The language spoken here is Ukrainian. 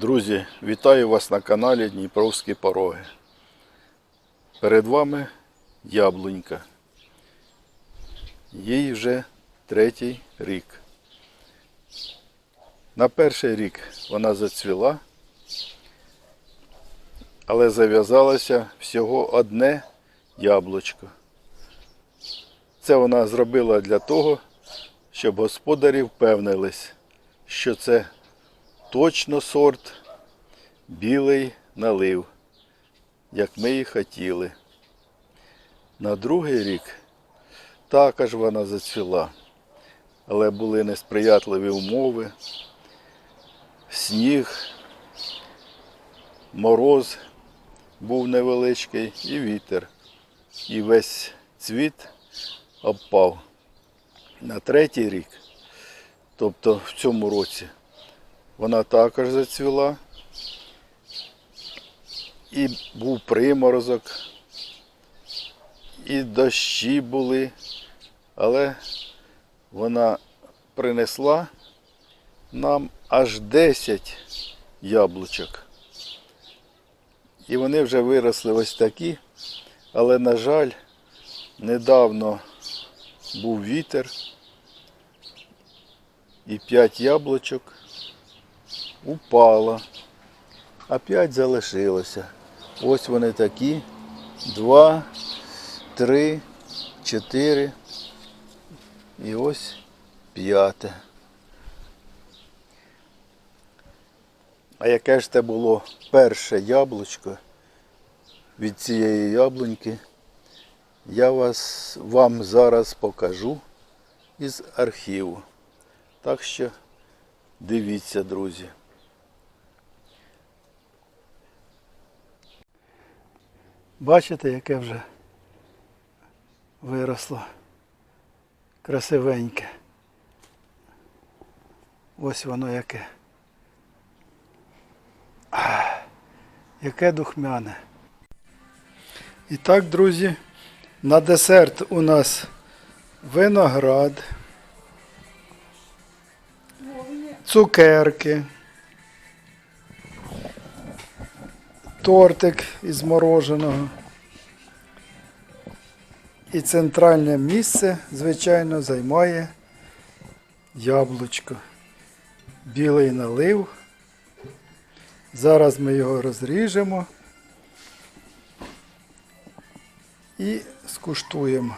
Друзі, вітаю вас на каналі Дніпровські Пороги. Перед вами яблунька. Їй вже третій рік. На перший рік вона зацвіла, але зав'язалося всього одне яблучко. Це вона зробила для того, щоб господарі впевнились, що це точно сорт білий налив, як ми і хотіли. На другий рік також вона зацвіла, але були несприятливі умови, сніг, мороз був невеличкий і вітер. І весь цвіт обпав. На третій рік, тобто в цьому році, вона також зацвіла. І був приморозок, і дощі були, але вона принесла нам аж 10 яблучок. І вони вже виросли ось такі, але, на жаль, недавно був вітер, і 5 яблучок упало, а 5 залишилося. Ось вони такі. Два, три, чотири. І ось п'яте. А яке ж це було перше яблучко від цієї яблуньки, я вас, вам зараз покажу із архіву. Так що дивіться, друзі. Бачите, яке вже виросло красивеньке. Ось воно яке. Яке духмяне. І так, друзі, на десерт у нас виноград, цукерки, тортик із мороженого. І центральне місце, звичайно, займає яблучко. Білий налив. Зараз ми його розріжемо і скуштуємо.